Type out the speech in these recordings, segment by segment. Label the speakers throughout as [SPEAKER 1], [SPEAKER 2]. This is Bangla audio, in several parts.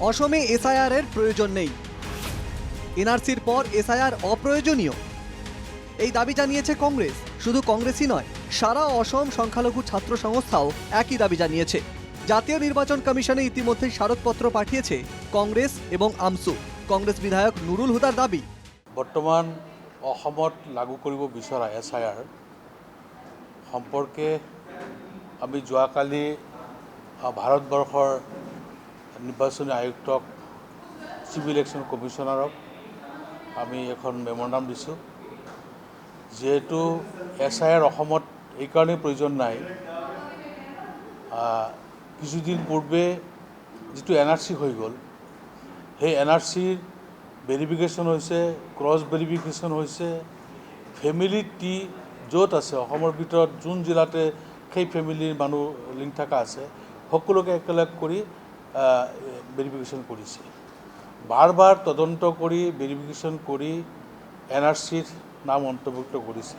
[SPEAKER 1] অসমে এসআইআর এর প্রয়োজন নেই। এনআরসির পর এসআইআর অপ্রয়োজনীয়। এই দাবি জানিয়েছে কংগ্রেস। শুধু কংগ্রেসই নয় সারা অসম সংখ্যালঘু ছাত্র সংস্থাও একই দাবি জানিয়েছে। জাতীয় নির্বাচন কমিশনে ইতিমধ্যেই স্মারকপত্র পাঠিয়েছে কংগ্রেস এবং আমসু। কংগ্রেস বিধায়ক নুরুল হুদার দাবি
[SPEAKER 2] বর্তমান অসমত লাগু কৰিব বিচৰা এছ আই আৰ সম্পৰ্কে আমি যোৱাকালি আ, ভাৰতবৰ্ষৰ নিৰ্বাচনী আয়ুক্তক চিফ ইলেকশ্যন কমিশ্যনাৰক আমি এখন মেম'ৰাণ্ডাম দিছোঁ। যিহেতু এছ আই আৰ অসমত এইকাৰণেই প্ৰয়োজন নাই কিছুদিন পূৰ্বে যিটো এন আৰ চি হৈ গ'ল, সেই এন আৰ চিৰ ভেৰিফিকেশ্যন হৈছে ক্ৰছ ভেৰিফিকেশ্যন হৈছে ফেমিলি টি য'ত আছে, অসমৰ ভিতৰত যোন জিলাতে সেই ফেমিলিৰ মানুহ লিংক থকা আছে, সকলোকে একেলগ কৰি ভেৰিফিকেশ্যন কৰিছে বাৰ বাৰ তদন্ত কৰি ভেৰিফিকেশ্যন কৰি এন আৰ চিৰ নাম অন্তৰ্ভুক্ত কৰিছে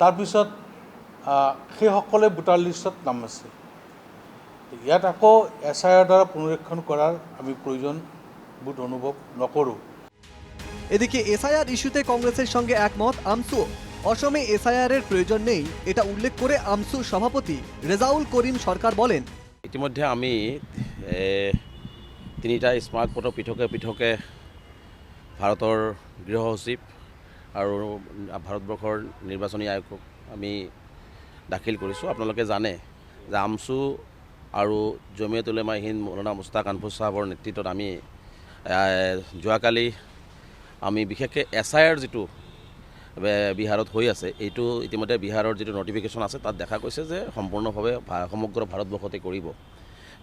[SPEAKER 2] তাৰপিছত সেইসকলে ভোটাৰ লিষ্টত নাম আছে। ইয়াত আকৌ এছ আই আৰ দ্বাৰা পুনৰীক্ষণ কৰাৰ আমি প্ৰয়োজন বোধ অনুভৱ নকৰোঁ।
[SPEAKER 1] এদিকে এসআইআর ইস্যুতে কংগ্রেসের সঙ্গে একমত আমসু অসমে এসআইআর এর প্রয়োজন নেই এটা উল্লেখ করে আমসু সভাপতি রেজাউল করিম সরকার বলেন।
[SPEAKER 3] ইতিমধ্যে আমি তিনিটা স্মাৰকপত্ৰ পৃথকে পৃথকে ভাৰতৰ গৃহ সচিব আৰু ভাৰতবৰ্ষৰ নিৰ্বাচনী আয়োগক আমি দাখিল কৰিছোঁ। আপোনালোকে জানে যে আমচু আৰু জমিয়ত উলেমা হিন্দ মৌলানা মুস্তাক আনফুজ চাহাবৰ নেতৃত্বত আমি যোৱাকালি আমি বিশেষকৈ এছ আই আৰ যিটো বিহাৰত হৈ আছে এইটো ইতিমধ্যে বিহাৰৰ যিটো নটিফিকেশ্যন আছে তাত দেখা গৈছে যে সম্পূৰ্ণভাৱে সমগ্ৰ ভাৰতবৰ্ষতে কৰিব।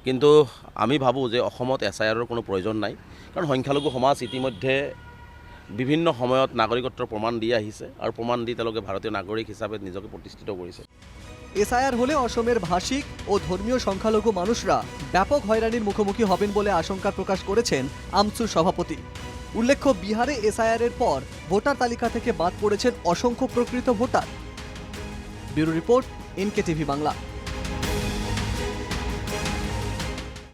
[SPEAKER 3] কিন্তু আমি ভাবোঁ যে অসমত এছ আই আৰৰ কোনো প্ৰয়োজন নাই। কাৰণ সংখ্যালঘু সমাজ ইতিমধ্যে বিভিন্ন সময়ত নাগৰিকত্বৰ প্ৰমাণ দি আহিছে আৰু প্ৰমাণ দি তেওঁলোকে ভাৰতীয় নাগৰিক হিচাপে নিজকে প্ৰতিষ্ঠিত কৰিছে।
[SPEAKER 1] এসআইআর হলে অসমের ভাষিক ও ধর্মীয় সংখ্যালঘু মানুষরা ব্যাপক হয়রানির মুখোমুখি হবেন বলে আশঙ্কা প্রকাশ করেছেন আমসুর সভাপতি। উল্লেখ্য, বিহারে এস এসআইআর এর পর ভোটার তালিকা থেকে বাদ পড়েছেন অসংখ্য প্রকৃত voter bureau report NK TV Bangla.